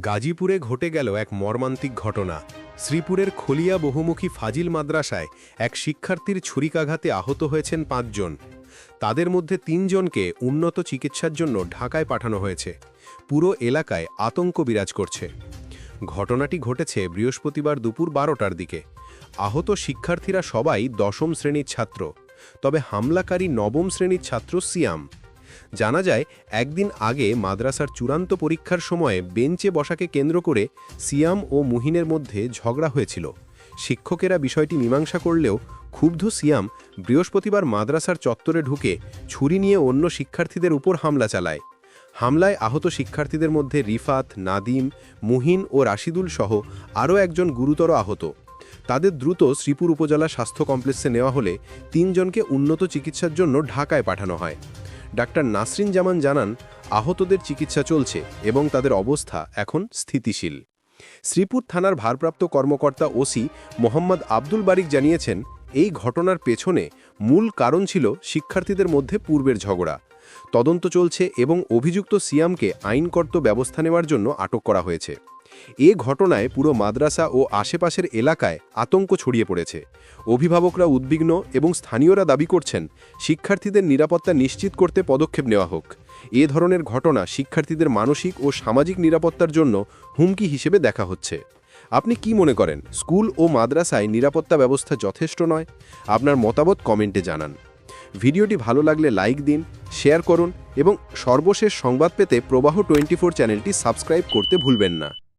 গাজীপুরে ঘটে গেল এক মর্মান্তিক ঘটনা। শ্রীপুরের খলিয়া বহুমুখী ফাজিল মাদ্রাসায় এক শিক্ষার্থীর ছুরিকাঘাতে আহত হয়েছেন পাঁচজন। তাদের মধ্যে তিনজনকে উন্নত চিকিৎসার জন্য ঢাকায় পাঠানো হয়েছে। পুরো এলাকায় আতঙ্ক বিরাজ করছে। ঘটনাটি ঘটেছে বৃহস্পতিবার দুপুর বারোটার দিকে। আহত শিক্ষার্থীরা সবাই দশম শ্রেণির ছাত্র। তবে হামলাকারী নবম শ্রেণির ছাত্র সিয়াম। জানা যায়, একদিন আগে মাদ্রাসার চূড়ান্ত পরীক্ষার সময়ে বেঞ্চে বসাকে কেন্দ্র করে সিয়াম ও মুহিনের মধ্যে ঝগড়া হয়েছিল। শিক্ষকেরা বিষয়টি মীমাংসা করলেও ক্ষুব্ধ সিয়াম বৃহস্পতিবার মাদ্রাসার চত্বরে ঢুকে ছুরি নিয়ে অন্য শিক্ষার্থীদের উপর হামলা চালায়। হামলায় আহত শিক্ষার্থীদের মধ্যে রিফাত, নাদিম, মুহিন ও রাশিদুল সহ আরও একজন গুরুতর আহত। তাদের দ্রুত শ্রীপুর উপজেলা স্বাস্থ্য কমপ্লেক্সে নেওয়া হলে তিনজনকে উন্নত চিকিৎসার জন্য ঢাকায় পাঠানো হয়। ডাক্তার নাসরিন জামান জানান, আহতদের চিকিৎসা চলছে এবং তাদের অবস্থা এখন স্থিতিশীল। শ্রীপুর থানার ভারপ্রাপ্ত কর্মকর্তা ওসি মোহাম্মদ আব্দুল বারিক জানিয়েছেন, এই ঘটনার পেছনে মূল কারণ ছিল শিক্ষার্থীদের মধ্যে পূর্বের ঝগড়া। তদন্ত চলছে এবং অভিযুক্ত সিয়ামকে আইনকর্ত ব্যবস্থা নেওয়ার জন্য আটক করা হয়েছে। এ ঘটনায় পুরো মাদ্রাসা ও আশেপাশের এলাকায় আতঙ্ক ছড়িয়ে পড়েছে। অভিভাবকরা উদ্বিগ্ন এবং স্থানীয়রা দাবি করছেন, শিক্ষার্থীদের নিরাপত্তা নিশ্চিত করতে পদক্ষেপ নেওয়া হোক। এ ধরনের ঘটনা শিক্ষার্থীদের মানসিক ও সামাজিক নিরাপত্তার জন্য হুমকি হিসেবে দেখা হচ্ছে। আপনি কি মনে করেন, স্কুল ও মাদ্রাসায় নিরাপত্তা ব্যবস্থা যথেষ্ট নয়? আপনার মতামত কমেন্টে জানান। ভিডিওটি ভালো লাগলে লাইক দিন, শেয়ার করুন এবং সর্বশেষ সংবাদ পেতে প্রবাহ টোয়েন্টি চ্যানেলটি সাবস্ক্রাইব করতে ভুলবেন না।